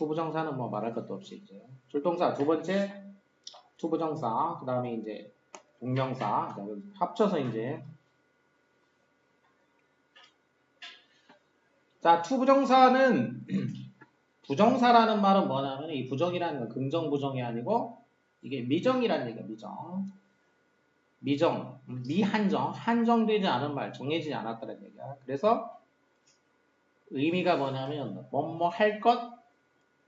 투부정사는 뭐 말할 것도 없이 이제 줄동사 두 번째 투부정사 그 다음에 이제 동명사 합쳐서 이제 자 투부정사는 부정사라는 말은 뭐냐면 이 부정이라는 건 긍정 부정이 아니고 이게 미정이라는 얘기야 미정. 미정 미한정 한정되지 않은 말 정해지지 않았다는 얘기야. 그래서 의미가 뭐냐면 뭐뭐 할 것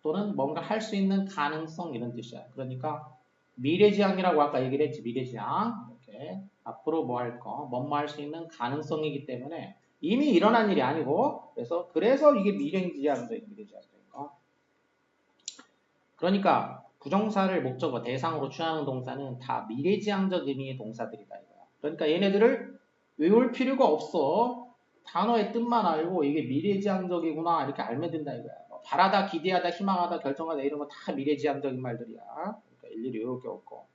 또는 뭔가 할 수 있는 가능성 이런 뜻이야 그러니까 미래지향이라고 아까 얘기를 했지 미래지향 이렇게 앞으로 뭐 할 거, 뭐뭐 할수 있는 가능성이기 때문에 이미 일어난 일이 아니고 그래서 그래서 이게 미래지향적인 미래지향적인거 그러니까 부정사를 목적어 대상으로 취하는 동사는 다 미래지향적 의미의 동사들이다 이거야. 그러니까 얘네들을 외울 필요가 없어. 단어의 뜻만 알고 이게 미래지향적이구나 이렇게 알면 된다 이거야. 뭐 바라다, 기대하다, 희망하다, 결정하다 이런 거 다 미래지향적인 말들이야. 그러니까 일일이 외울 게 없고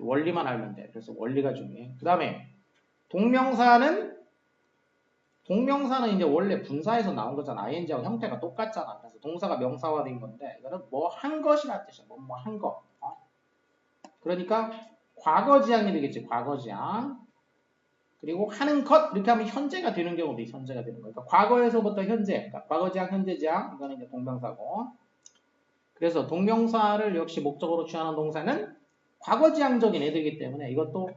원리만 알면 돼. 그래서 원리가 중요해. 그 다음에 동명사는 동명사는 이제 원래 분사에서 나온 거잖아. ing하고 형태가 똑같잖아. 그래서 동사가 명사화된 건데 이거는 뭐 한 것이라는 뜻이야. 뭐 뭐 한 것. 어? 그러니까 과거지향이 되겠지. 과거지향. 그리고 하는 것 이렇게 하면 현재가 되는 경우도 있어. 현재가 되는 거니까 과거에서부터 현재. 그러니까 과거지향, 현재지향 이거는 이제 동명사고. 그래서 동명사를 역시 목적으로 취하는 동사는 과거지향적인 애들이기 때문에 이것도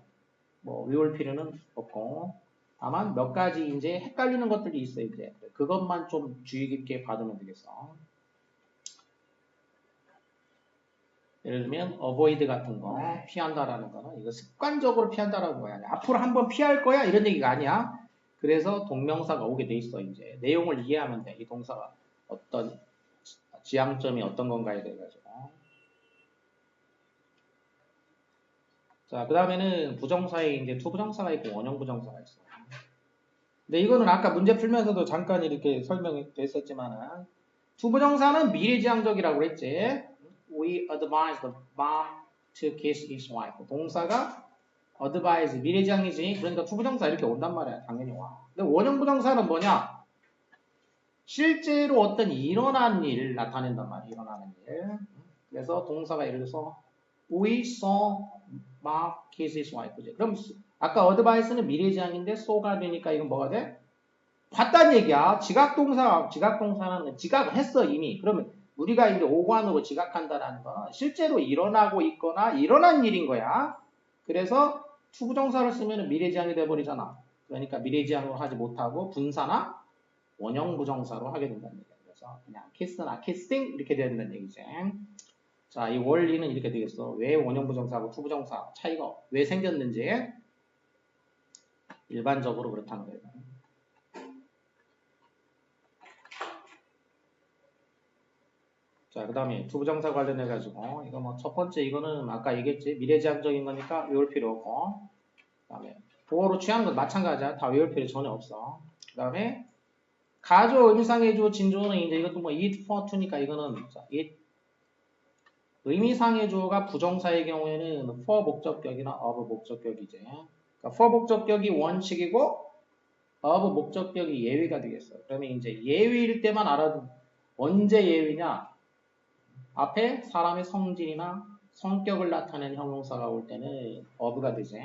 뭐 외울 필요는 없고 다만 몇 가지 이제 헷갈리는 것들이 있어요. 이제 그것만 좀 주의 깊게 봐두면 되겠어. 예를 들면 avoid 같은 거 피한다라는 거는 이거 습관적으로 피한다라는 거야. 앞으로 한번 피할 거야 이런 얘기가 아니야. 그래서 동명사가 오게 돼 있어 이제 내용을 이해하면 돼. 이 동사가 어떤 지향점이 어떤 건가에 대해 가지고. 자, 그 다음에는 부정사에 이제 투부정사가 있고 원형 부정사가 있어. 근데 이거는 아까 문제 풀면서도 잠깐 이렇게 설명이 됐었지만은 투부정사는 미래지향적이라고 그랬지. We advise the mom to kiss his wife. 동사가 advise 미래지향이지. 그러니까 투부정사 이렇게 온단 말이야. 당연히 와. 근데 원형 부정사는 뭐냐? 실제로 어떤 일어난 일 나타낸단 말이야. 일어나는 일. 그래서 동사가 예를 들어서 we saw mom kiss his wife. 그럼 아까 어드바이스는 미래지향인데 so가 되니까 이건 뭐가 돼? 봤다는 얘기야. 지각동사, 지각동사는 지각을 했어 이미. 그러면 우리가 이제 오관으로 지각한다라는 건 실제로 일어나고 있거나 일어난 일인 거야. 그래서 투부정사를 쓰면 미래지향이 돼버리잖아. 그러니까 미래지향으로 하지 못하고 분사나 원형 부정사로 하게 된다는 얘기야. 그래서 그냥 키스나 키싱 이렇게 된다는 얘기지. 자, 이 원리는 이렇게 되겠어. 왜 원형 부정사하고 투부정사 차이가 왜 생겼는지 일반적으로 그렇다는 거예요. 자, 그 다음에 투부정사 관련해 가지고 이거 뭐 첫 번째 이거는 아까 얘기했지 미래지향적인 거니까 외울 필요 없고 그 다음에 보호로 취하는 건 마찬가지야. 다 외울 필요 전혀 없어. 그 다음에 가조 의미상의 조 진조는 이제 이것도 뭐 eat for to니까 이거는 자, eat 의미상의 조가 부정사의 경우에는 for 목적격이나 of 목적격이지. 그러니까 for 목적격이 원칙이고 of 목적격이 예외가 되겠어. 그러면 이제 예외일 때만 알아도 언제 예외냐? 앞에 사람의 성질이나 성격을 나타내는 형용사가 올 때는 of가 되지.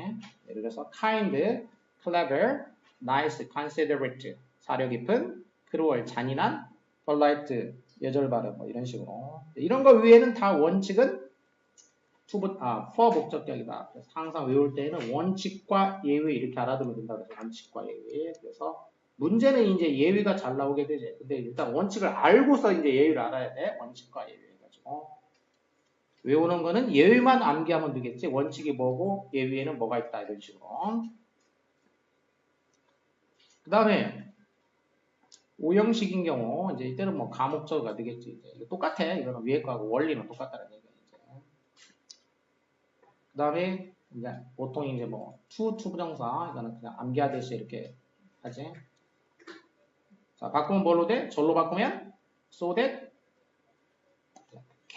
예를 들어서 kind, clever, nice, considerate, 사려 깊은, cruel, 잔인한, polite, 예절 발음 뭐 이런 식으로 이런 거 위에는 다 원칙은 투부 아 for 목적격이다. 그래서 항상 외울 때는 원칙과 예외 이렇게 알아두면 된다. 그래서 원칙과 예외. 그래서 문제는 이제 예외가 잘 나오게 되지. 근데 일단 원칙을 알고서 이제 예외를 알아야 돼. 원칙과 예외 가지고 외우는 거는 예외만 암기하면 되겠지. 원칙이 뭐고 예외에는 뭐가 있다 이런 식으로. 그 다음에 오형식인 경우 이제 이때는 뭐 가목적어가 되겠지. 이제 똑같아. 이거는 위에 거하고 원리는 똑같다는 얘기야. 그 다음에 이제 보통 이제 뭐 to, to 부정사 이거는 그냥 암기하듯이 이렇게 하지. 자 바꾸면 뭘로 돼? 절로 바꾸면 so that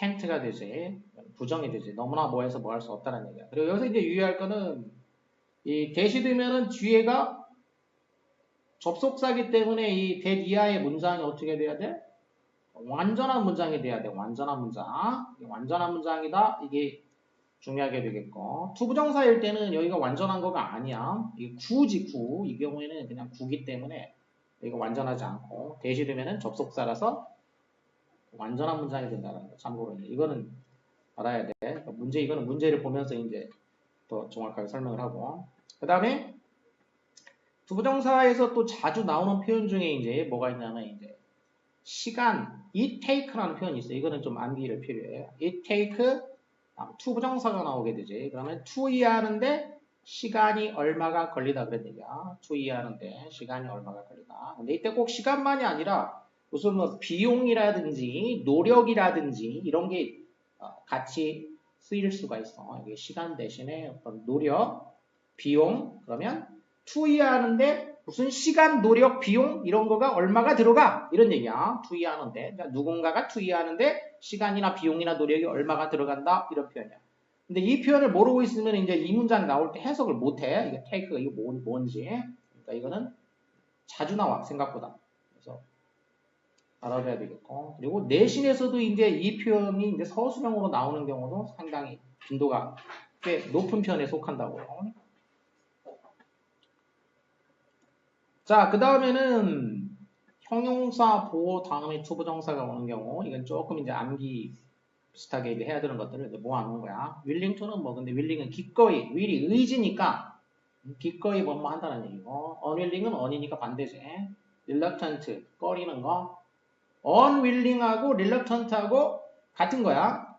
can't가 되지. 부정이 되지. 너무나 뭐해서 뭐 할 수 없다는 얘기야. 그리고 여기서 이제 유의할 거는 이 대시되면은 뒤에가 접속사기 때문에 이 이하의 문장이 어떻게 돼야 돼? 완전한 문장이 돼야 돼. 완전한 문장. 완전한 문장이다. 이게 중요하게 되겠고. 투부정사일 때는 여기가 완전한 거가 아니야. 이게 구지 구. 이 경우에는 그냥 구기 때문에 여기가 완전하지 않고 대시되면은 접속사라서 완전한 문장이 된다는 거. 참고로 이거는 알아야 돼. 그러니까 문제 이거는 문제를 보면서 이제 더 정확하게 설명을 하고. 그 다음에 투부정사에서 또 자주 나오는 표현 중에 이제 뭐가 있냐면 이제 시간, it take라는 표현이 있어요. 이거는 좀 암기를 필요해요. it take 투부정사가 나오게 되지. 그러면 to 이해하는데 시간이 얼마가 걸리다 그런 얘기야. to 이해하는데 시간이 얼마가 걸리다. 근데 이때 꼭 시간만이 아니라 무슨 뭐 비용이라든지 노력이라든지 이런 게 어, 같이 쓰일 수가 있어. 이게 시간 대신에 어떤 노력, 비용 그러면 이해하는데 무슨 시간, 노력, 비용 이런 거가 얼마가 들어가 이런 얘기야. 투이하는데 그러니까 누군가가 투이하는데 시간이나 비용이나 노력이 얼마가 들어간다 이런 표현이야. 근데 이 표현을 모르고 있으면 이제 이 문장 나올 때 해석을 못해. 이게 테이크가 이거 뭔, 뭔지. 그러니까 이거는 자주 나와 생각보다. 알아둬야 되겠고. 그리고 내신에서도 이제 이 표현이 이제 서술형으로 나오는 경우도 상당히 빈도가 꽤 높은 편에 속한다고. 자, 그 다음에는 형용사 보호 다음에 투부정사가 오는 경우 이건 조금 이제 암기 비슷하게 이제 해야 되는 것들을 이제 모아놓은 거야. 윌링턴은 뭐 근데 윌링은 기꺼이 윌이 의지니까 기꺼이 뭐뭐 한다는 얘기고 unwilling은 on이니까 반대지. reluctant 꺼리는 거 unwilling하고 reluctant하고 같은 거야.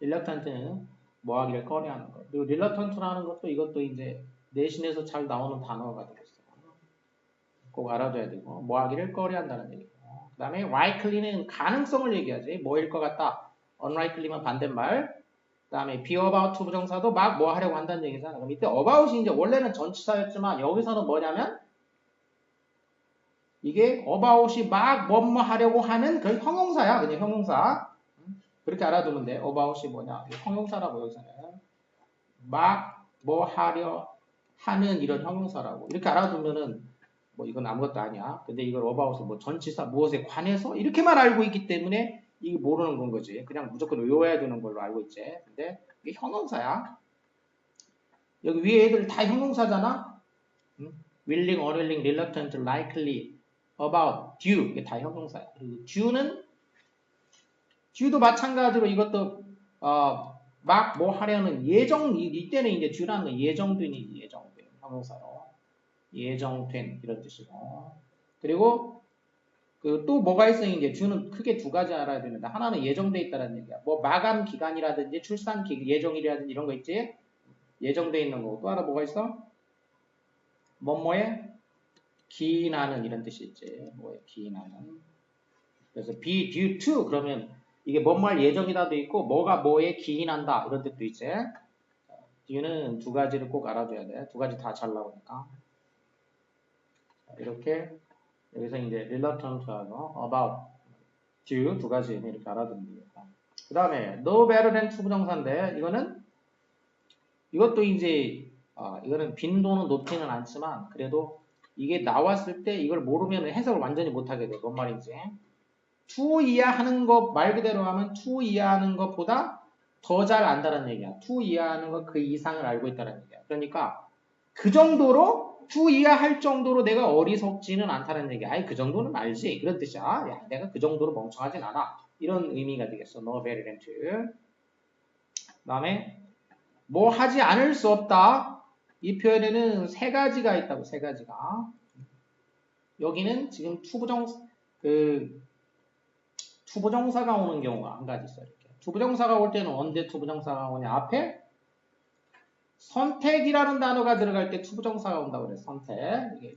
reluctant는 뭐 하기를 꺼려 하는 거. 그리고 reluctant라는 것도 이것도 이제 내신에서 잘 나오는 단어가 되겠어. 꼭 알아둬야 되고 뭐 하기를 꺼려 한다는 얘기고 그 다음에 likely는 가능성을 얘기하지 뭐일 것 같다 unlikely만 반대말 그 다음에 be about 부정사도 막 뭐 하려고 한다는 얘기잖아 그럼 이때 about이 이제 원래는 전치사였지만 여기서는 뭐냐면 이게 about이 막 뭐뭐 하려고 하는 그 형용사야 그냥 형용사 그렇게 알아두면 돼 about이 뭐냐 형용사라고 여기서는 막 뭐 하려 하는 이런 형용사라고 이렇게 알아두면은 뭐 이건 아무것도 아니야. 근데 이걸 어바웃을 뭐 전치사 무엇에 관해서 이렇게만 알고 있기 때문에 이게 모르는 건 거지. 그냥 무조건 외워야 되는 걸로 알고 있지. 근데 이게 형용사야. 여기 위에 애들 다 형용사잖아. 응? willing, unwilling, reluctant, likely, about, due 이게 다 형용사야. 그리고 due는 due도 마찬가지로 이것도 어, 막 뭐 하려는 예정 이때는 이제 due라는 건 예정된 예정된 형용사로. 예정된 이런 뜻이고 그리고 그 또 뭐가 있어 이제 주는 크게 두 가지 알아야 되는데 하나는 예정돼 있다는 얘기야. 뭐 마감 기간이라든지 출산 기 예정일이라든지 이런 거 있지. 예정돼 있는 거고 또 하나 뭐가 있어? 뭐뭐에 기인하는 이런 뜻이 있지. 뭐에 기인하는. 그래서 be due to 그러면 이게 뭐뭐할 예정이다도 있고 뭐가 뭐에 기인한다 이런 뜻도 있지. due는 두 가지를 꼭 알아줘야 돼. 두 가지 다 잘 나오니까. 이렇게 여기서 이제 reluctant하고 about, due 두 가지 이렇게 알아둡니다. 그 다음에 no better than 투부정사인데 이거는 이것도 이제 아, 이거는 빈도는 높지는 않지만 그래도 이게 나왔을 때 이걸 모르면 해석을 완전히 못하게 돼. 뭔 말인지. to 이해하는 것 말 그대로 하면 to 이해하는 것보다 더 잘 안다는 얘기야. to 이해하는 것 그 이상을 알고 있다는 얘기야. 그러니까 그 정도로 주 이해할 정도로 내가 어리석지는 않다는 얘기. 아예 그 정도는 알지. 그런 뜻이야. 야, 내가 그 정도로 멍청하진 않아. 이런 의미가 되겠어. No very rent. 그 다음에 뭐 하지 않을 수 없다. 이 표현에는 세 가지가 있다고. 세 가지가. 여기는 지금 투부정 그 투부정사가 오는 경우가 한 가지 있어요. 이렇게. 투부정사가 올 때는 언제 투부정사가 오냐? 앞에 선택이라는 단어가 들어갈 때 투부정사가 온다고 그래. 선택. 이게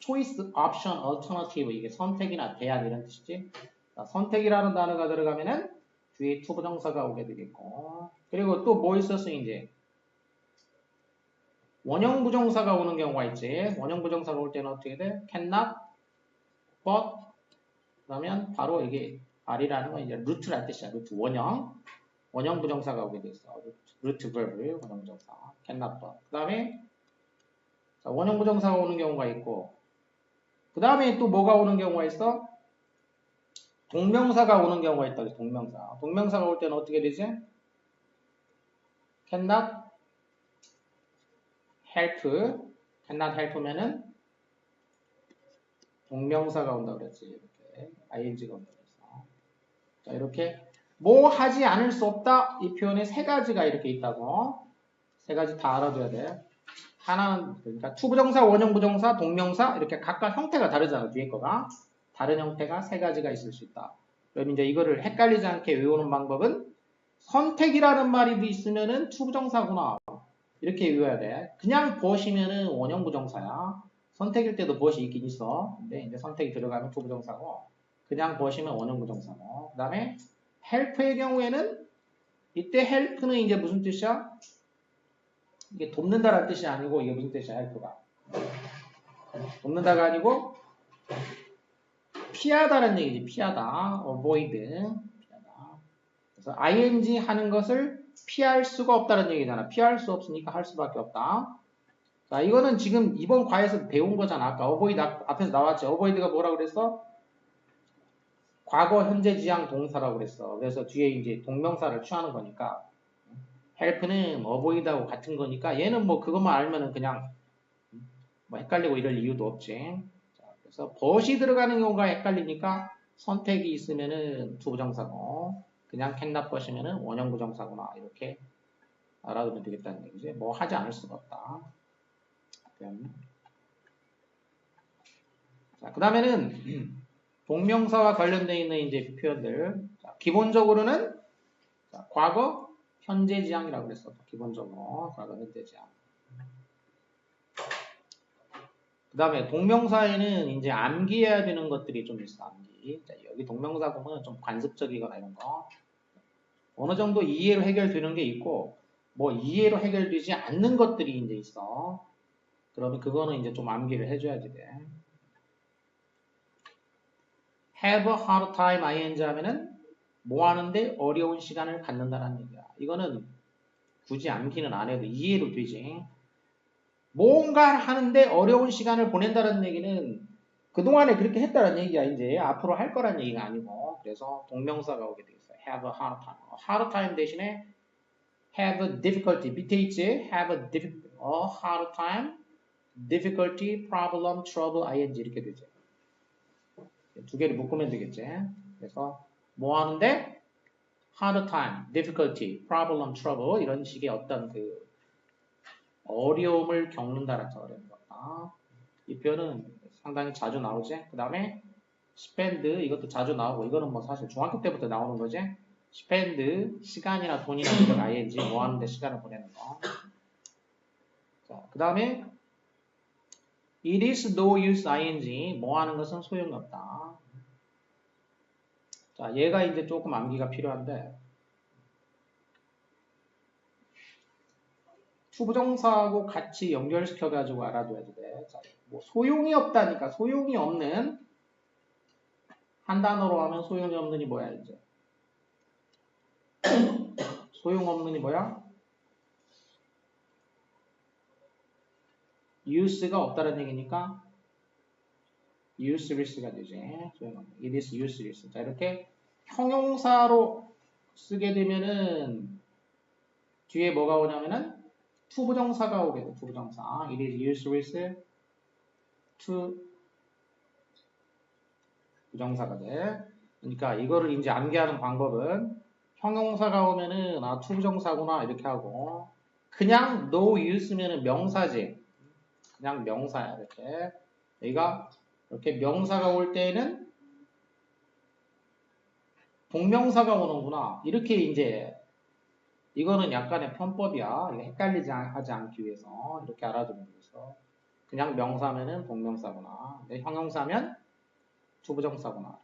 choice, option, alternative 이게 선택이나 대안 이런 뜻이지. 자, 선택이라는 단어가 들어가면은 뒤에 투부정사가 오게 되겠고. 그리고 또 뭐 있었어 이제 원형 부정사가 오는 경우가 있지. 원형 부정사가 올 때는 어떻게 돼? cannot, but 그러면 바로 이게 R이라는 건 이제 루트란 뜻이야. 루트 원형. 원형 부정사가 오게 됐어. 루트 verb 원형 부정사. cannot but. 그 다음에 원형 부정사가 오는 경우가 있고 그 다음에 또 뭐가 오는 경우가 있어? 동명사가 오는 경우가 있다. 동명사. 동명사가 올 때는 어떻게 되지? cannot help. cannot help면은 동명사가 온다 그랬지. 이렇게 ing가 온다 그랬어. 자, 이렇게 뭐 하지 않을 수 없다. 이 표현에 세 가지가 이렇게 있다고. 세 가지 다 알아둬야 돼. 하나는 그러니까 투부정사, 원형부정사, 동명사 이렇게 각각 형태가 다르잖아. 뒤에 거가. 다른 형태가 세 가지가 있을 수 있다. 그럼 이제 이거를 헷갈리지 않게 외우는 방법은 선택이라는 말이 있으면은 투부정사구나. 이렇게 외워야 돼. 그냥 보시면은 원형 부정사야. 선택일 때도 벗이 있긴 있어. 근데 이제 선택이 들어가면 투부정사고, 그냥 보시면 원형 부정사고. 그 다음에 help의 경우에는 이때 help는 이제 무슨 뜻이야? 이게 돕는다라는 뜻이 아니고 이게 무슨 뜻이야? help가. 돕는다가 아니고 피하다라는 얘기지. 피하다. avoid. 피하다. 그래서 ing 하는 것을 피할 수가 없다는 얘기잖아. 피할 수 없으니까 할 수밖에 없다. 자, 이거는 지금 이번 과에서 배운 거잖아. 아까 어보이드 앞에서 나왔지. 어보이드가 뭐라고 그랬어? 과거, 현재, 지향, 동사라고 그랬어. 그래서 뒤에 이제 동명사를 취하는 거니까. help는 어보이드하고 같은 거니까 얘는 뭐 그것만 알면은 그냥 뭐 헷갈리고 이럴 이유도 없지. 자, 그래서 벗이 들어가는 경우가 헷갈리니까 선택이 있으면은 투부정사고 그냥 캔납 벗이면은 원형 부정사구나 이렇게 알아두면 되겠다는 얘기지. 뭐 하지 않을 수가 없다. 자, 그 다음에는 동명사와 관련되어 있는 이제 표현들. 자, 기본적으로는 자, 과거, 현재 지향이라고 그랬어. 기본적으로 과거, 현재 지향. 그 다음에 동명사에는 이제 암기해야 되는 것들이 좀 있어. 암기. 자, 여기 동명사 보면 좀 관습적이거나 이런 거. 어느 정도 이해로 해결되는 게 있고, 뭐 이해로 해결되지 않는 것들이 이제 있어. 그러면 그거는 이제 좀 암기를 해줘야지 돼. have a hard time ing 하면은 뭐 하는데 어려운 시간을 갖는다는 얘기야. 이거는 굳이 암기는 안 해도 이해로 되지. 뭔가 하는데 어려운 시간을 보낸다는 얘기는 그동안에 그렇게 했다는 얘기야. 이제 앞으로 할 거란 얘기가 아니고. 그래서 동명사가 오게 되겠어요. have a hard time. hard time 대신에 have a difficulty. 있지? have a, diffi- a hard time. difficulty, problem, trouble, ing 이렇게 되죠. 두 개를 묶으면 되겠지. 그래서 뭐 하는데 hard time, difficulty, problem, trouble 이런 식의 어떤 그 어려움을 겪는다라는 어려운 거다. 이 표현은 상당히 자주 나오지. 그 다음에 spend 이것도 자주 나오고 이거는 뭐 사실 중학교 때부터 나오는 거지. spend 시간이나 돈이나 이런 ing 뭐 하는데 시간을 보내는 거. 자, 그 다음에 It is no use ing 뭐 하는 것은 소용이 없다. 자, 얘가 이제 조금 암기가 필요한데 투부정사하고 같이 연결시켜 가지고 알아둬야 돼. 자, 뭐 소용이 없다니까 소용이 없는 한 단어로 하면 소용이 없는이 뭐야 이제 소용없는이 뭐야? use가 없다는 얘기니까 useless가 되지. it is useless. 자, 이렇게 형용사로 쓰게 되면은 뒤에 뭐가 오냐면은 투부정사가 오게 돼. 투부정사. it is useless to 부정사가 돼. 그러니까 이거를 이제 암기하는 방법은 형용사가 오면은 아 투부정사구나 이렇게 하고 그냥 no use면은 명사지. 그냥 명사야 이렇게 여기가 이렇게 명사가 올 때는 동명사가 오는구나 이렇게 이제 이거는 약간의 편법이야 헷갈리지 하지 않기 위해서 이렇게 알아두는 거죠 그냥 명사면은 동명사구나 근데 형용사면 투부정사구나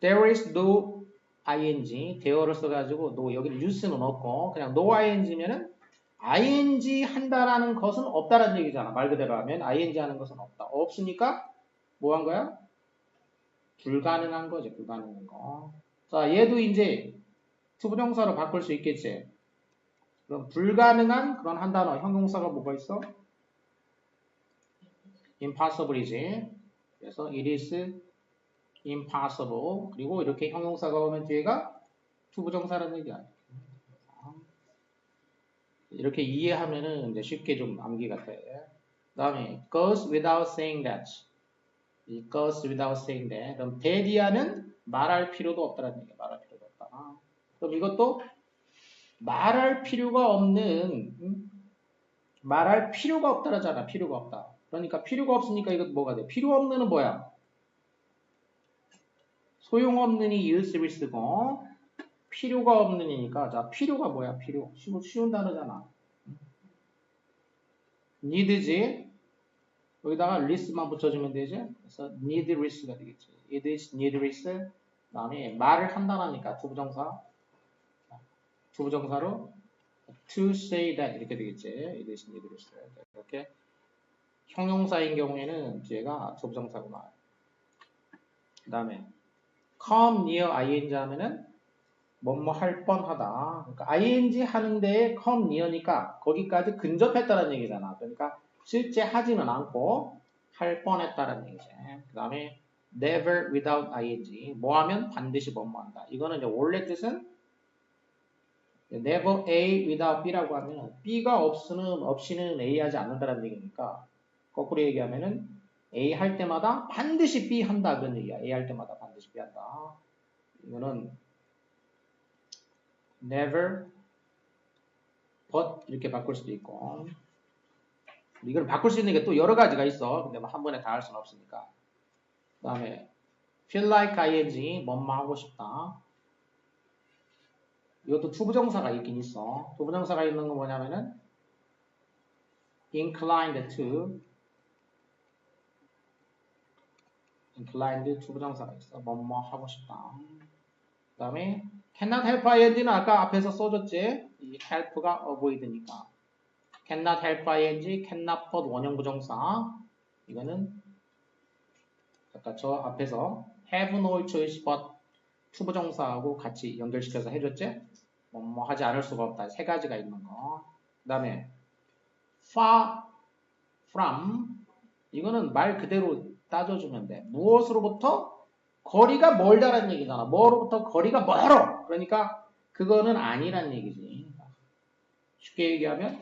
there is no ing there를 써가지고 no 여기는 use는 없고 그냥 no ing면은 ing 한다라는 것은 없다라는 얘기잖아. 말 그대로 하면 ing 하는 것은 없다. 없으니까 뭐 한 거야? 불가능한 거지. 불가능한 거. 자, 얘도 이제 투부정사로 바꿀 수 있겠지. 그럼 불가능한 그런 한 단어 형용사가 뭐가 있어? impossible이지. 그래서 it is impossible. 그리고 이렇게 형용사가 오면 뒤에가 투부정사라는 얘기야. 이렇게 이해하면은 이제 쉽게 좀 암기가 돼. 다음에 goes without saying that. 이 goes without saying that. 그럼 대디하는 말할 필요도 없다라는 얘기야. 말할 없다. 그럼 이것도 말할 필요가 없는 음? 말할 필요가 없다라잖아. 필요가 없다. 그러니까 필요가 없으니까 이것 뭐가 돼? 필요 없는은 뭐야? 소용없는이 use를 쓰고 필요가 없는이니까 자 필요가 뭐야? 필요 쉬운, 쉬운 단어잖아. need지 여기다가 list만 붙여주면 되지. 그래서 need list가 되겠지. it is need list 그다음에 말을 한다라니까 투부정사 투 부정사로 to say that 이렇게 되겠지. it is need list 이렇게 형용사인 경우에는 뒤에가 투부정사구나. 그 다음에 come near ing 하면은 뭐뭐 할 뻔하다. 그러니까 ing 하는 데에 come near니까 거기까지 근접했다는 얘기잖아. 그러니까 실제 하지는 않고 할 뻔했다는 얘기지. 그 다음에 never without ing 뭐 하면 반드시 뭐뭐 한다. 이거는 이제 원래 뜻은 never A without B라고 하면 B가 없으면 없이는 A 하지 않는다는 얘기니까 거꾸로 얘기하면은 A 할 때마다 반드시 B 한다 그런 얘기야. A 할 때마다 반드시 B 한다. 이거는 never but 이렇게 바꿀 수도 있고 이걸 바꿀 수 있는 게 또 여러 가지가 있어. 근데 뭐 한 번에 다 할 수는 없으니까. 그 다음에 feel like ing 뭐뭐 하고 싶다. 이것도 투부정사가 있긴 있어. 투부정사가 있는 건 뭐냐면은 inclined to inclined 투부정사가 있어. 뭐뭐 하고 싶다. 그 다음에 cannot help ing는 아까 앞에서 써줬지. 이 help가 avoid니까. cannot help ing, cannot put 원형 부정사. 이거는 아까 저 앞에서 have no choice but 투부정사하고 같이 연결시켜서 해줬지. 뭐뭐 하지 않을 수가 없다. 세 가지가 있는 거. 그 다음에 far from 이거는 말 그대로 따져주면 돼. 무엇으로부터 거리가 멀다라는 얘기잖아. 뭐로부터 거리가 멀어. 그러니까 그거는 아니란 얘기지. 쉽게 얘기하면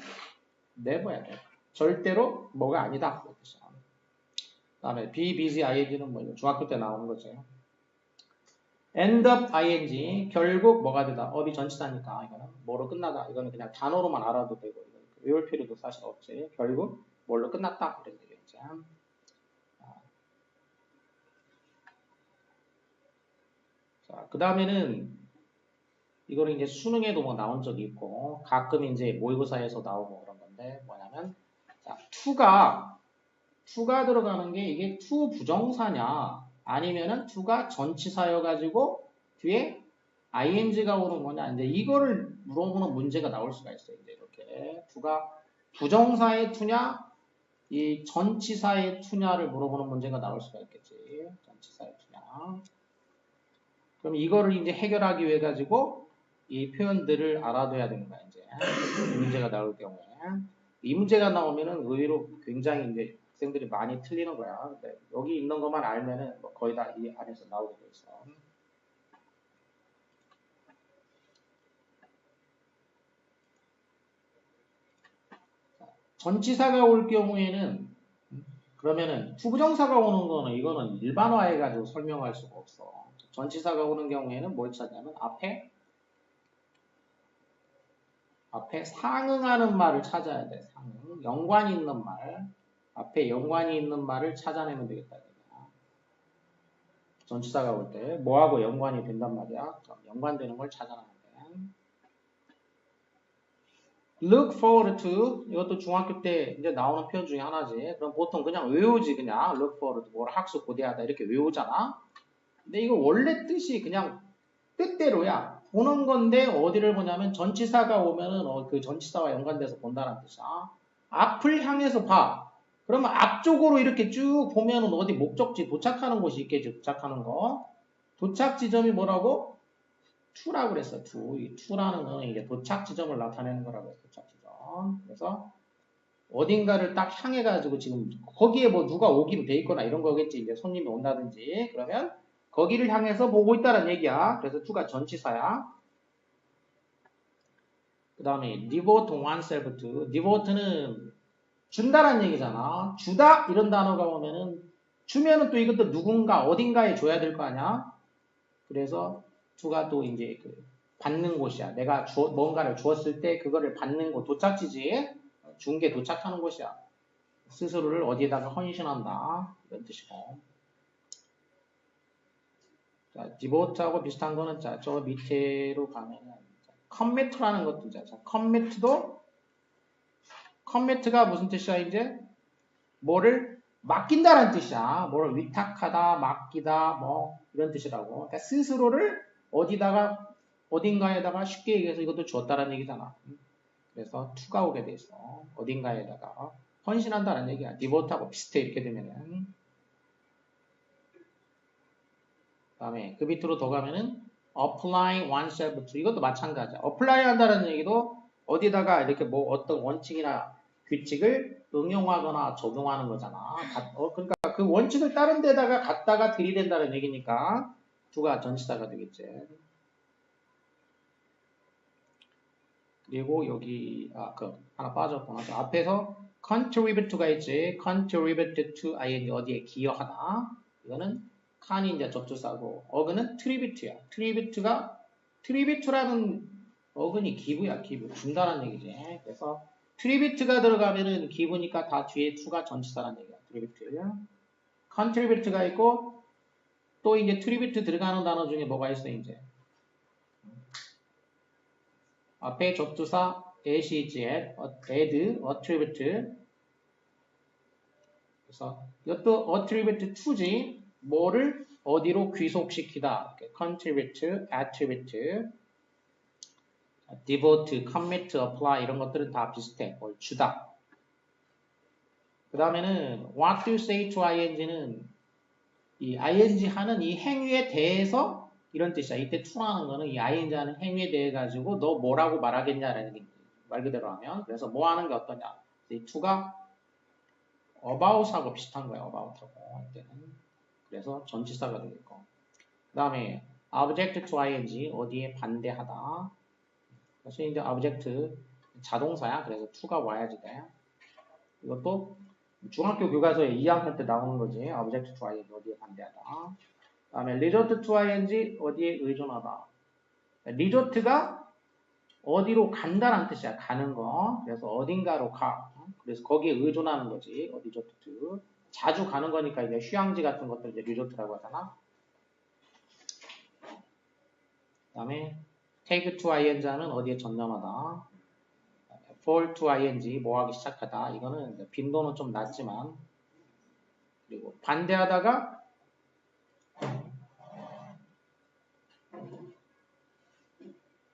never야 돼. 절대로 뭐가 아니다. 그 다음에 be, busy, ing는 뭐 중학교 때 나오는 거죠. End up ing 결국 뭐가 되다. 업이 전치사니까 이거는 뭐로 끝나다. 이거는 그냥 단어로만 알아도 되고 외울 필요도 사실 없지. 결국 뭘로 끝났다. 그런 얘기겠죠. 자, 그 다음에는 이거는 이제 수능에도 뭐 나온 적이 있고 가끔 이제 모의고사에서 나오고 그런 건데 뭐냐면 자, 투가 투가 들어가는 게 이게 투 부정사냐 아니면은 투가 전치사여 가지고 뒤에 ing가 오는 거냐 이제 이거를 물어보는 문제가 나올 수가 있어요. 이제 이렇게 투가 부정사의 투냐 이 전치사의 투냐를 물어보는 문제가 나올 수가 있겠지. 전치사의 투냐. 그럼 이거를 이제 해결하기 위해 가지고 이 표현들을 알아둬야 거야 이제 이 문제가 나올 경우에 이 문제가 나오면은 의외로 굉장히 이제 학생들이 많이 틀리는 거야. 여기 있는 것만 알면은 뭐 거의 다 이 안에서 나오게 돼 있어. 전치사가 올 경우에는 그러면은 투부정사가 오는 거는 이거는 일반화해 가지고 설명할 수가 없어. 전치사가 오는 경우에는 뭘 찾냐면 앞에 앞에 상응하는 말을 찾아야 돼. 상응. 연관이 있는 말. 앞에 연관이 있는 말을 찾아내면 되겠다. 전치사가 올 때 뭐하고 연관이 된단 말이야. 그럼 연관되는 걸 찾아내면 돼. look forward to 이것도 중학교 때 이제 나오는 표현 중에 하나지. 그럼 보통 그냥 외우지 그냥 look forward to 뭘 학습 고대하다 이렇게 외우잖아. 근데 이거 원래 뜻이 그냥 뜻대로야. 보는 건데 어디를 보냐면 전치사가 오면은 어, 그 전치사와 연관돼서 본다는 뜻이야. 앞을 향해서 봐. 그러면 앞쪽으로 이렇게 쭉 보면은 어디 목적지 도착하는 곳이 있겠지. 도착하는 거. 도착 지점이 뭐라고? 투라고 그랬어. 투. 이 투라는 거는 이게 도착 지점을 나타내는 거라고 해서 도착 지점. 그래서 어딘가를 딱 향해 가지고 지금 거기에 뭐 누가 오기로 돼 있거나 이런 거겠지. 이제 손님이 온다든지 그러면 거기를 향해서 보고 있다는 얘기야. 그래서 to가 전치사야. 그 다음에 devote oneself to. devote는 준다는 얘기잖아. 주다 이런 단어가 오면은 주면은 또 이것도 누군가 어딘가에 줘야 될 거 아니야. 그래서 to가 또 이제 그 받는 곳이야. 내가 주, 뭔가를 주었을 때 그거를 받는 곳 도착지지. 준 게 도착하는 곳이야. 스스로를 어디에다가 헌신한다. 이런 뜻이고. 자, 디보트하고 비슷한 거는 자, 저 밑에로 가면은 컴미트라는 것도 자, 자 컴미트도 컴미트가 무슨 뜻이야 이제? 뭐를 맡긴다라는 뜻이야. 뭐를 위탁하다, 맡기다, 뭐 이런 뜻이라고. 그러니까 스스로를 어디다가 어딘가에다가 쉽게 얘기해서 이것도 줬다라는 얘기잖아. 그래서 투가 오게 돼 있어. 어딘가에다가 헌신한다는 얘기야. 디보트하고 비슷해 이렇게 되면은. 다음에 그 밑으로 더 가면은 apply oneself to 이것도 마찬가지야. apply 한다는 얘기도 어디다가 이렇게 뭐 어떤 원칙이나 규칙을 응용하거나 적용하는 거잖아. 가- 어, 그러니까 그 원칙을 다른 데다가 갖다가 들이댄다는 얘기니까 두가 전치사가 되겠지. 그리고 여기 아그 하나 빠졌구나. 그 앞에서 contribute가 있지. contribute to ing 어디에 기여하다. 이거는 칸이 이제 접두사고 어근은 트리뷰트야. 트리뷰트가 트리뷰트라는 어근이 기부야. 기부 준다는 얘기지. 그래서 트리뷰트가 들어가면은 기부니까 다 뒤에 투가 전치사라는 얘기야. 트리뷰트. contribute가 있고 또 이제 트리뷰트 들어가는 단어 중에 뭐가 있어 이제 앞에 접두사 at이지 add attribute 그래서 이것도 attribute to지 뭐를 어디로 귀속시키다 contribute, attribute devote, commit, apply 이런 것들은 다 비슷해 뭘 주다 그 다음에는 what do you say to ing는 이 ing 하는 이 행위에 대해서 이런 뜻이야. 이때 to라는 거는 이 ing 하는 행위에 대해 가지고 너 뭐라고 말하겠냐라는. 말 그대로 하면 그래서 뭐 하는 게 어떠냐. 이 to가 about하고 비슷한 거야. about하고 이때는 그래서 전치사가 되겠고 그 다음에 object to ing 어디에 반대하다. 그래서 이제 object 자동사야. 그래서 to가 와야지 돼. 이것도 중학교 교과서에 2학년 때 나오는 거지. object to ing 어디에 반대하다. 다음에 resort to ing 어디에 의존하다. 리조트가 어디로 간다라는 뜻이야. 가는 거. 그래서 어딘가로 가. 그래서 거기에 의존하는 거지. 어디 리조트. 자주 가는 거니까 이제 휴양지 같은 것들 이제 리조트라고 하잖아. 다음에 take to ing는 어디에 전념하다. fall to ing 뭐 하기 시작하다. 이거는 빈도는 좀 낮지만 그리고 반대하다가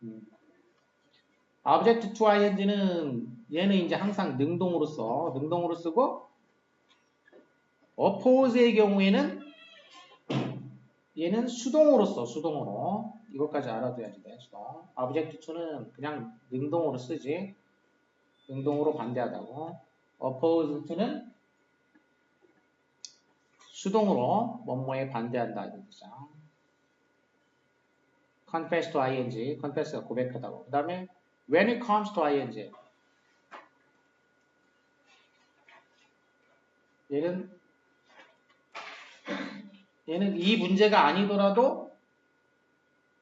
음. object to ing는 얘는 이제 항상 능동으로 써. 능동으로 쓰고 oppose의 경우에는 얘는 수동으로 써. 수동으로. 이것까지 알아둬야지 돼. 수동. object to는 그냥 능동으로 쓰지. 능동으로 반대하다고. oppose to는 수동으로 뭐뭐에 반대한다 이런 뜻이야. confess to ing, confess가 고백하다고. 그 다음에 when it comes to ing, 얘는 얘는 이 문제가 아니더라도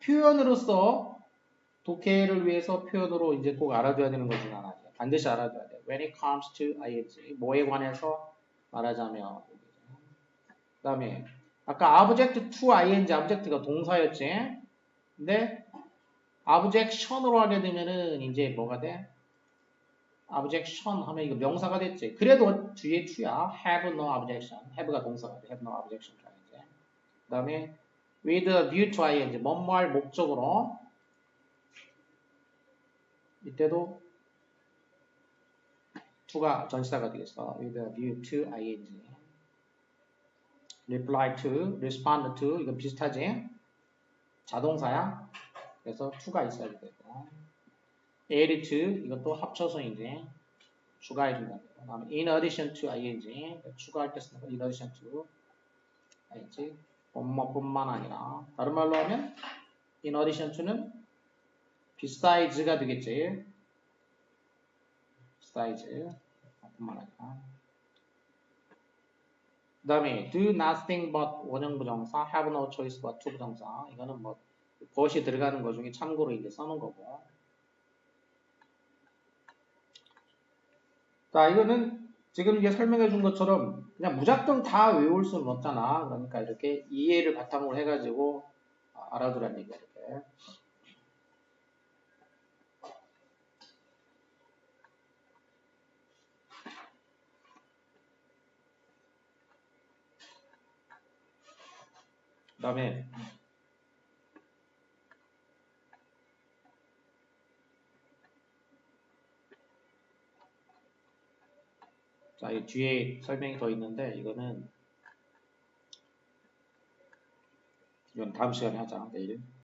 표현으로서 독해를 위해서 표현으로 이제 꼭 알아둬야 되는 것중 하나죠. 반드시 알아둬야 돼. When it comes to ing, 뭐에 관해서 말하자면 그 다음에 아까 object to ing, object가 동사였지. 근데 objection으로 하게 되면은 이제 뭐가 돼? objection 하면 이거 명사가 됐지. 그래도 뒤에 to야. have no objection. have가 동사가 돼. have no objection. 그 다음에 with a view to ing, 뭐뭐 할 목적으로 이때도 to가 전치사가 되겠어. with a view to ing. reply to, respond to 이거 비슷하지? 자동사야. 그래서 to가 있어야 되고 add to 이것도 합쳐서 이제 추가해 준다. 다음에 in addition to ing 추가할 때 쓰는 거 in addition to ing 뭐뿐만 아니라 다른 말로 하면 in addition to는 besides,가 되겠지. besides 뿐만 아니라. 그 다음에 do nothing but 원형 부정사, have no choice but to 부정사. 이거는 뭐 but이 들어가는 것 중에 참고로 이제 써놓은 거고. 자 이거는 지금 이게 설명해 준 것처럼 그냥 무작정 다 외울 수는 없잖아. 그러니까 이렇게 이해를 바탕으로 해가지고 알아두란 얘기야 이렇게. 그 다음에 자, 이 뒤에 설명이 더 있는데 이거는 이건 다음 시간에 하자 내일